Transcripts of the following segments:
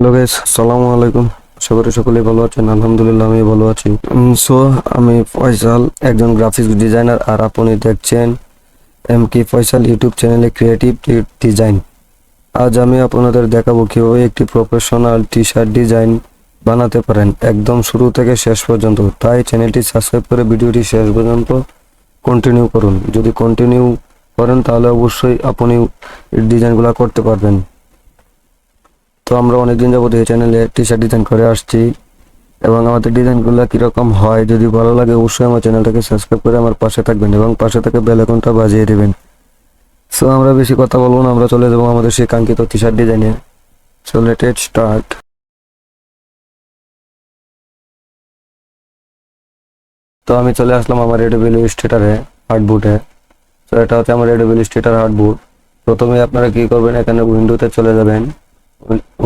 Hello guys আসসালামু আলাইকুম আশা করি সকলেই ভালো আছেন, আলহামদুলিল্লাহ আমি ভালো আছি। সো আমি ফয়সাল, একজন গ্রাফিক্স ডিজাইনার আর আপনি দেখছেন এম কে ফয়সাল ইউটিউব চ্যানেলে ক্রিয়েটিভ ডিজাইন আজ আমি আপনাদের দেখাবো কীভাবে একটি প্রফেশনাল টি শার্ট ডিজাইন বানাতে পারেন। একদম শুরু থেকে শেষ পর্যন্ত। তাই চ্যানেলটি সাবস্ক্রাইব করে ভিডিওটি শেষ পর্যন্ত কন্টিনিউ করুন। যদি কন্টিনিউ করেন তাহলে অবশ্যই আপনি ডিজাইনগুলো করতে পারবেন। তো আমরা অনেকদিন যাবত এই চ্যানেলে টি শার্ট ডিজাইন করে আসছি। এবং আমাদের ডিজাইনগুলো কীরকম হয়, যদি ভালো লাগে অবশ্যই আমার চ্যানেলটাকে সাবস্ক্রাইব করে আমার পাশে থাকবেন এবং পাশে থেকে বেল আইকনটা বাজিয়ে দেবেন। সো আমরা বেশি কথা বলব না, আমরা চলে যাব আমাদের সেই কাঙ্ক্ষিত টি শার্ট ডিজাইনে সো লেট ইট স্টার্ট তো আমি চলে আসলাম আমার রেডিবিল স্টেটারে হার্ডবুটে তো এটা হচ্ছে আমার রেডিবিল স্টেটার হার্ডবুট প্রথমে আপনারা কি করবেন, এখানে উইন্ডোতে চলে যাবেন।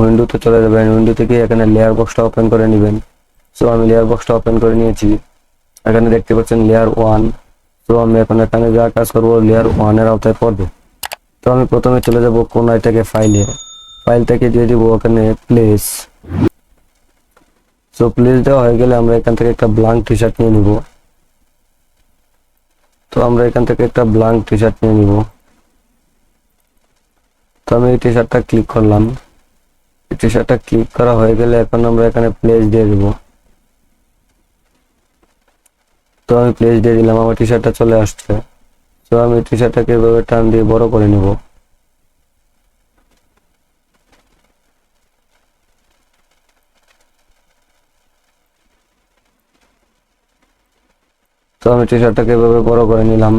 উইন্ডোতে চলে যাবেন। উইন্ডো থেকে এখানে লেয়ার বক্সটা ওপেন করে নেবেন। সো আমি লেয়ার বক্সটা ওপেন করে নিয়েছি। এখানে দেখতে পাচ্ছেন লেয়ার ওয়ান তো আমি এখন এখানে যা কাজ করব লেয়ার ওয়ানের আওতায় পড়বে। তো, আমি প্রথমে চলে যাব কোন থেকে ফাইলে ফাইল থেকে দিয়ে দিব ওখানে প্লেস সো প্লেস দেওয়া হয়ে গেলে আমরা এখান থেকে একটা ব্লাঙ্ক টি শার্ট নিয়ে নিব। তো, আমরা এখান থেকে একটা ব্লাঙ্ক টি শার্ট নিয়ে নিব। তো, আমি এই টি শার্টটা ক্লিক করলাম। টি ক্লিক করা হয়ে গেলে এখন আমরা এখানে প্লেস দিয়ে দিব। তো আমি প্লেস দিয়ে দিলাম, আমার টি শার্টটা চলে আসছে। তো আমি টি শার্টটাকে এভাবে টান দিয়ে বড় করে নিব। তো আমি টি শার্টটাকে এভাবে বড় করে নিলাম।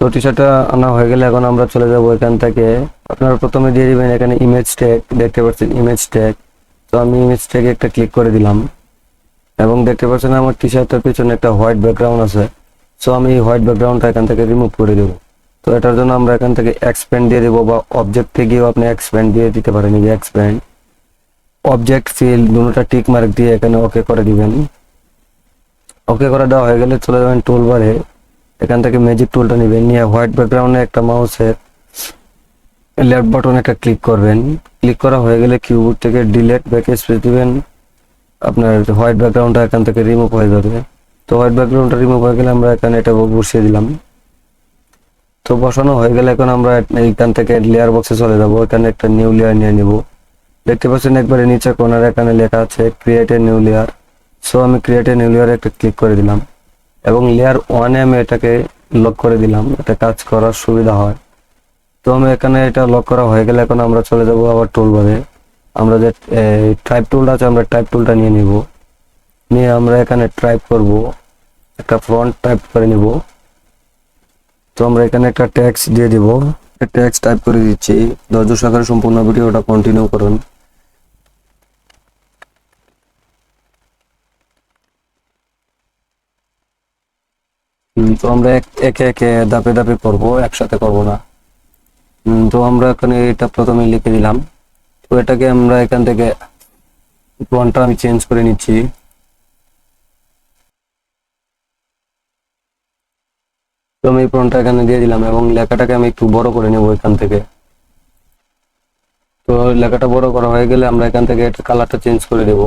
তো টি শার্টটা আনা হয়ে গেলে এখন আমরা চলে যাব এখান থেকে। আপনারা প্রথমে দিয়ে দিবেন এখানে ইমেজ ট্যাগ দেখতে পাচ্ছেন ইমেজ ট্যাগ তো আমি ইমেজ ট্যাগে একটা ক্লিক করে দিলাম। এবং দেখতে পাচ্ছেন আমার টি শার্টের পিছনে একটা হোয়াইট ব্যাকগ্রাউন্ড আছে। সো আমি হোয়াইট ব্যাকগ্রাউন্ডটা এখান থেকে রিমুভ করে দেবো। তো এটার জন্য আমরা এখান থেকে এক্সপ্যান্ড দিয়ে দেবো বা অবজেক্ট গিয়েও আপনি এক্সপ্যান্ড দিয়ে দিতে পারেন যে এক্সপ্যান্ড অবজেক্ট ফিল দুটোটা টিক মার্ক দিয়ে এখানে ওকে করে দিবেন। ওকে করে দেওয়া হয়ে গেলে চলে যাবেন টুল টুলবারে এখান থেকে ম্যাজিক টুলটা নেবেন, নিয়ে হোয়াইট ব্যাকগ্রাউন্ডে একটা মাউসের লেফট বাটন একটা ক্লিক করবেন। ক্লিক করা হয়ে গেলে কিউবোর্ড থেকে ডিলেট ব্যাক স্পেস দিবেন। আপনার হোয়াইট ব্যাকগ্রাউন্ডটা এখান থেকে রিমুভ হয়ে যাবে। তো হোয়াইট ব্যাকগ্রাউন্ডটা রিমুভ হয়ে গেলে আমরা এখানে এটা বসিয়ে দিলাম। তো বসানো হয়ে গেলে এখন আমরা এইখান থেকে লেয়ার বক্সে চলে যাব। এখানে একটা নিউ লেয়ার নিয়ে নিব। দেখতে পাচ্ছেন একবারে নিচে কোনার এখানে লেখা আছে create a new layer so আমি ক্রিয়েট এ নিউ লেয়ারে একটা ক্লিক করে দিলাম। এবং লেয়ার ওয়ানে আমি এটাকে লক করে দিলাম। এটা কাজ করার সুবিধা হয়। তো আমি এখানে এটা লক করা হয়ে গেলে এখন আমরা চলে যাব আবার টুলবারে আমরা যে টাইপ টুলটা আছে, আমরা টাইপ টুলটা নিয়ে নিব। নিয়ে আমরা এখানে টাইপ করব। একটা ফ্রন্ট টাইপ করে নিব। তো আমরা এখানে একটা ট্যাক্স দিয়ে দিব। ট্যাক্স টাইপ করে দিচ্ছি। ধৈর্য সহকারে সম্পূর্ণ ভিডিওটা কন্টিনিউ করুন। তো আমরা এক- একে ধাপে ধাপে করব, একসাথে করব না। তো আমরা এখানে এটা প্রথমে লিখে দিলাম। তো এটাকে আমরা এখান থেকে ফন্টটা আমি চেঞ্জ করে নিচ্ছি। তো আমি ফন্টটা এখানে দিয়ে দিলাম এবং লেখাটাকে আমি একটু বড় করে নেব এখান থেকে। তো লেখাটা বড় করা হয়ে গেলে আমরা এখান থেকে কালারটা চেঞ্জ করে দেব।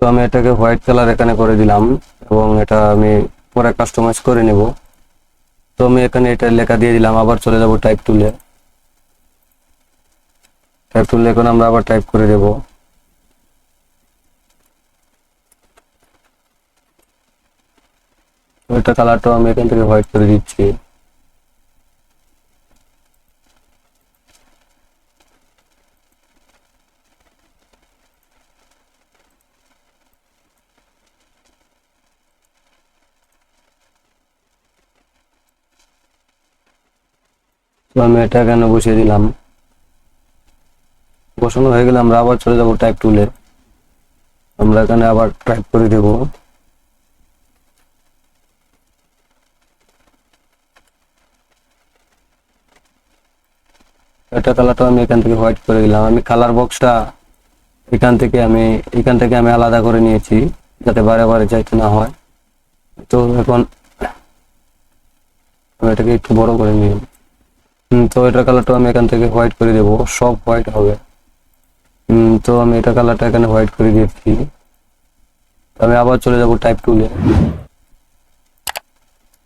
তো আমি এটাকে হোয়াইট কালার এখানে করে দিলাম এবং এটা আমি পরে কাস্টমাইজ করে নেব। তো আমি এখানে এটা লেখা দিয়ে দিলাম, আবার চলে যাব টাইপ টুলে টাইপ টুলে এখন আমরা আবার টাইপ করে দেব। এটা কালারটাও আমি এখান থেকে হোয়াইট করে দিচ্ছি। তো আমি এটা এখানে বসিয়ে দিলাম? বসানো হয়ে গেলে আমরা আবার চলে যাব টাইপ টুলে আমরা এখানে আবার টাইপ করে দেব। এটা কালারটা আমি এখান থেকে হোয়াইট করে দিলাম। আমি কালার বক্সটা এখান থেকে আমি এখান থেকে আমি আলাদা করে নিয়েছি যাতে বারে বারে যাইতে না হয়। তো এখন আমি এটাকে একটু বড় করে নিই। উম, তো এটা কালারটা আমি এখান থেকে হোয়াইট করে দেবো। সব হোয়াইট হবে। তো আমি এটা কালারটা এখানে হোয়াইট করে দিয়েছি আমি আবার চলে যাব টাইপ টুলে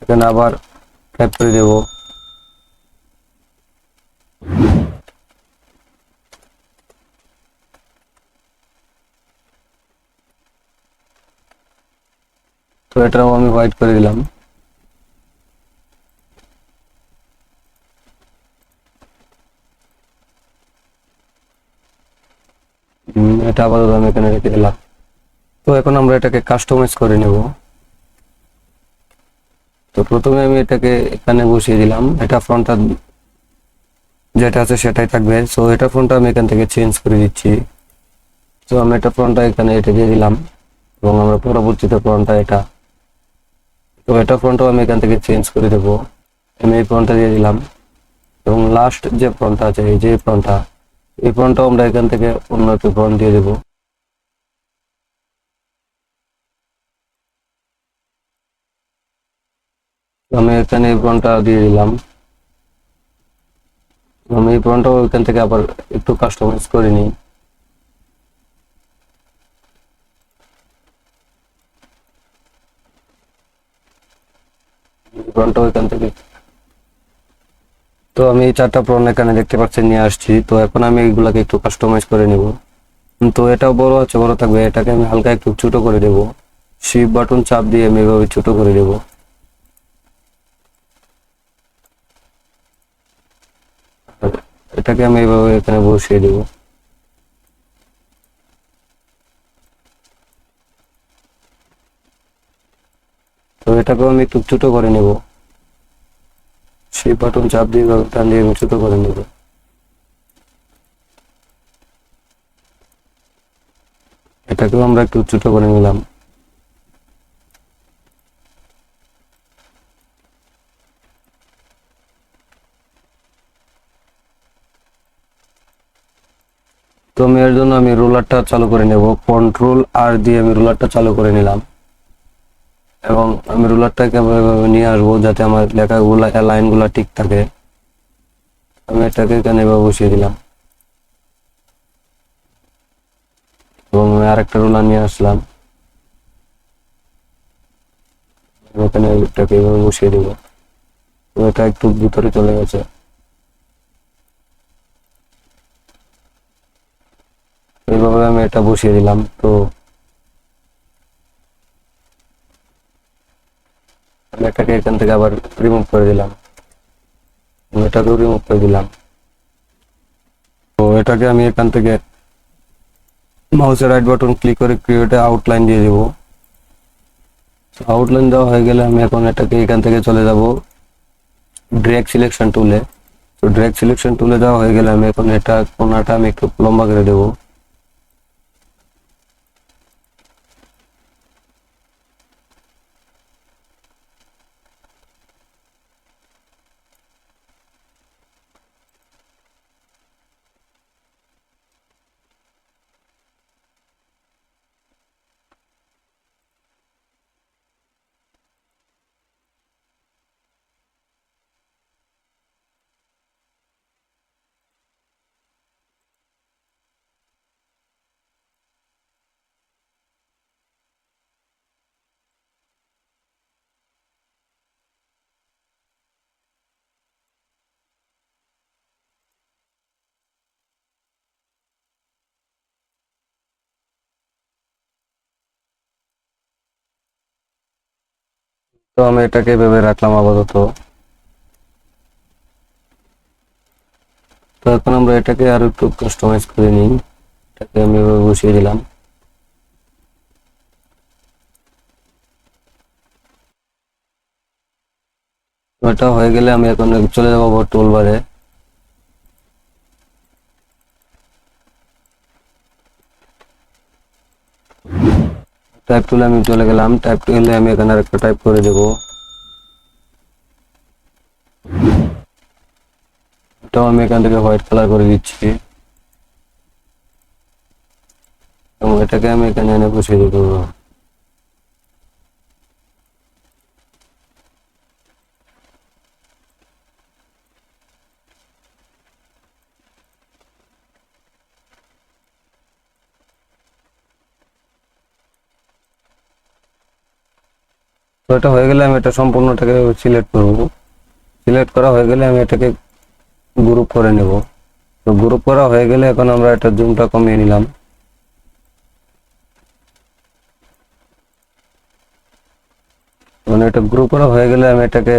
এখানে আবার টাইপ করে দেবো। তো এটাও আমি হোয়াইট করে দিলাম। এটা আপাতত আমি এখানে রেখে দিলাম। তো এখন আমরা এটাকে কাস্টমাইজ করে নেব। তো প্রথমে আমি এটাকে এখানে বসিয়ে দিলাম। এটা ফ্রন্টটা যেটা আছে সেটাই থাকবে। সো এটা ফ্রন্টটা আমি এখান থেকে চেঞ্জ করে দিচ্ছি। তো আমি এটা ফ্রন্টটা এখানে এটা দিয়ে দিলাম এবং আমরা পরবর্তীতে ফ্রন্টটা এটা। তো এটা ফ্রন্টও আমি এখান থেকে চেঞ্জ করে দেব। আমি এই ফ্রন্টটা দিয়ে দিলাম এবং লাস্ট যে ফ্রন্টটা আছে, এই যে ফ্রন্টটা এই ফ্রন্টটাও আমরা এখান থেকে অন্য একটি ফ্রন্ট দিয়ে দেবো। আমি এখানে এই ফ্রন্টটা দিয়ে দিলাম। আমি এই ফ্রন্টটাও এখান থেকে আবার একটু কাস্টমাইজ করে নিই। এখান থেকে তো আমি এই চারটা ফ্রন্ট এখানে দেখতে পাচ্ছেন, নিয়ে আসছি। তো এখন আমি এইগুলাকে একটু কাস্টমাইজ করে নেব। তো এটাও বড় আছে, বড় থাকবে। এটাকে আমি হালকা একটু ছোট করে দেব। শিপ বাটন চাপ দিয়ে আমি এভাবে ছোট করে দেবো। এটাকে আমি এইভাবে এখানে বসিয়ে দেব। তো এটাকেও আমি একটু ছোট করে নেব। সেই বাটন চাপ দিয়ে টান দিয়ে আমি করে নেব। এটাকেও আমরা একটু ছোট করে নিলাম। তো আমি এর জন্য আমি রুলারটা চালু করে নেব। কন্ট্রোল আর দিয়ে আমি রুলারটা চালু করে নিলাম। এবং আমি রুলারটাকে এভাবে নিয়ে আসব যাতে আমার লেখাগুলা লাইনগুলা ঠিক থাকে। আমি এটাকে এখানে এভাবে বসিয়ে দিলাম? এবং আমি আরেকটা রুলার নিয়ে আসলাম। এখানে এটাকে এভাবে বসিয়ে দেবো? এটা একটু ভিতরে চলে গেছে। এইভাবে আমি এটা বসিয়ে দিলাম। তো আমি এটাকে এখান থেকে আবার রিমুভ করে দিলাম আমি এটাকেও রিমুভ করে দিলাম তো এটাকে আমি এখান থেকে মাউসের রাইট বাটন ক্লিক করে ক্রিয়েটে আউটলাইন দিয়ে দেবো আউটলাইন দেওয়া হয়ে গেলে আমি এখন এটাকে এখান থেকে চলে যাব ড্র্যাগ সিলেকশন টুলে তো ড্র্যাগ সিলেকশন টুলে দেওয়া হয়ে গেলে আমি এখন এটা কোনাটা আমি একটু লম্বা করে দেবো তো আমি এটাকে ভেবে রাখলাম আপাতত। তো এখন আমরা এটাকে আরও একটু কাস্টমাইজ করে নিই। এটাকে আমি বসিয়ে দিলাম। এটা হয়ে গেলে আমি এখন চলে যাব টুল টুলবারে টাইপ টুলে আমি চলে গেলাম। টাইপ টু এলে আমি এখানে আরেকটা টাইপ করে দেবো। এটাও আমি এখান থেকে হোয়াইট কালার করে দিচ্ছি। এবং এটাকে আমি এখানে এনে বসিয়ে দেবো। তো এটা হয়ে গেলে আমি এটা সম্পূর্ণটাকে সিলেক্ট করব। সিলেক্ট করা হয়ে গেলে আমি এটাকে গ্রুপ করে নেব। তো গ্রুপ করা হয়ে গেলে এখন আমরা এটা জুমটা কমিয়ে নিলাম। মানে এটা গ্রুপ করা হয়ে গেলে আমি এটাকে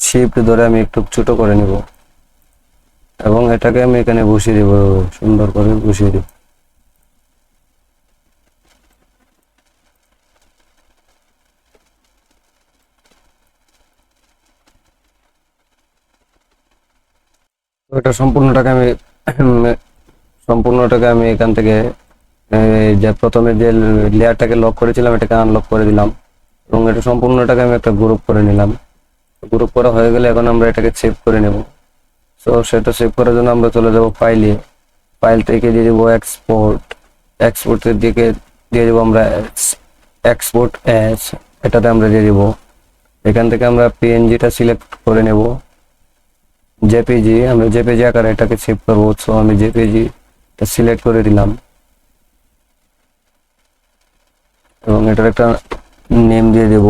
শিফট ধরে আমি একটু ছোট করে নিব। এবং এটাকে আমি এখানে বসিয়ে দিব, সুন্দর করে বসিয়ে দিব। তো এটা সম্পূর্ণটাকে আমি সম্পূর্ণটাকে আমি এখান থেকে যে প্রথমে যে লেয়ারটাকে লক করেছিলাম, এটাকে আনলক করে দিলাম। এবং এটা সম্পূর্ণটাকে আমি একটা গ্রুপ করে নিলাম। গ্রুপ করা হয়ে গেলে এখন আমরা এটাকে সেভ করে নেব। সো সেটা সেভ করার জন্য আমরা চলে যাব ফাইলে ফাইল থেকে দিয়ে দেবো এক্সপোর্ট এক্সপোর্টের দিকে দিয়ে দেবো আমরা এক্সপোর্ট অ্যাস এটাতে আমরা দিয়ে দেবো। এখান থেকে আমরা পিএনজিটা সিলেক্ট করে নেব। জেপিজি আমরা জেপিজি আকারে এটাকে সেভ করব সো আমি জেপিজি সিলেক্ট করে দিলাম। এবং এটার একটা নেম দিয়ে দেব।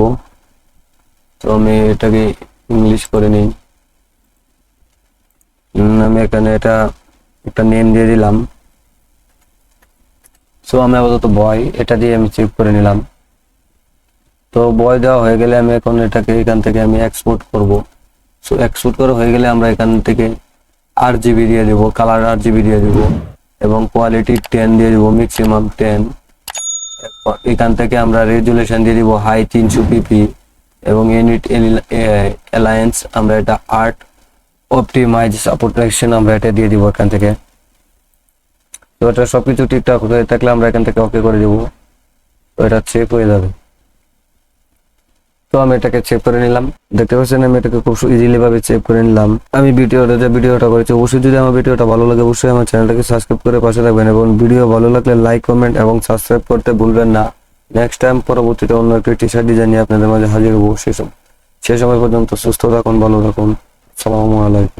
তো আমি এটাকে ইংলিশ করে নিই। আমি এখানে এটা একটা নেম দিয়ে দিলাম। সো আমি আপাতত বয় এটা দিয়ে আমি সেভ করে নিলাম। তো বয় দেওয়া হয়ে গেলে আমি এখন এটাকে এখান থেকে আমি এক্সপোর্ট করব। সো এক্সপোর্ট করা হয়ে গেলে আমরা এখান থেকে আর জিবি দিয়ে দেবো কালার আর জিবি দিয়ে দেবো এবং কোয়ালিটি টেন দিয়ে দেবো ম্যাক্সিমাম টেন এখান থেকে আমরা রেজুলেশন দিয়ে দিব হাই তিনশো পিপি এবং ইউনিট অ্যালায়েন্স আমরা এটা আর্ট অপটিমাইজ প্রোটেকশন আমরা এটা দিয়ে দিব এখান থেকে। তো এটা সবকিছু ঠিকঠাক হয়ে থাকলে আমরা এখান থেকে ওকে করে দিব। তো এটা চেক হয়ে যাবে। তো আমি এটাকে চেক করে নিলাম। দেখতে পাচ্ছেন, আমি এটাকে খুব ইজিলি ভাবে চেক করে নিলাম। আমি ভিডিওটা, যে ভিডিওটা করেছি, অবশ্যই যদি আমার ভিডিওটা ভালো লাগে, অবশ্যই আমার চ্যানেলটাকে সাবস্ক্রাইব করে পাশে থাকবেন এবং ভিডিও ভালো লাগলে লাইক কমেন্ট এবং সাবস্ক্রাইব করতে ভুলবেন না। নেক্সট টাইম পরবর্তীতে অন্য একটি টি শার্ট ডিজাইন নিয়ে আপনাদের মাঝে হাজির হব। সেসব সে সময় পর্যন্ত সুস্থ থাকুন, ভালো থাকুন। সালামু আলাইকুম।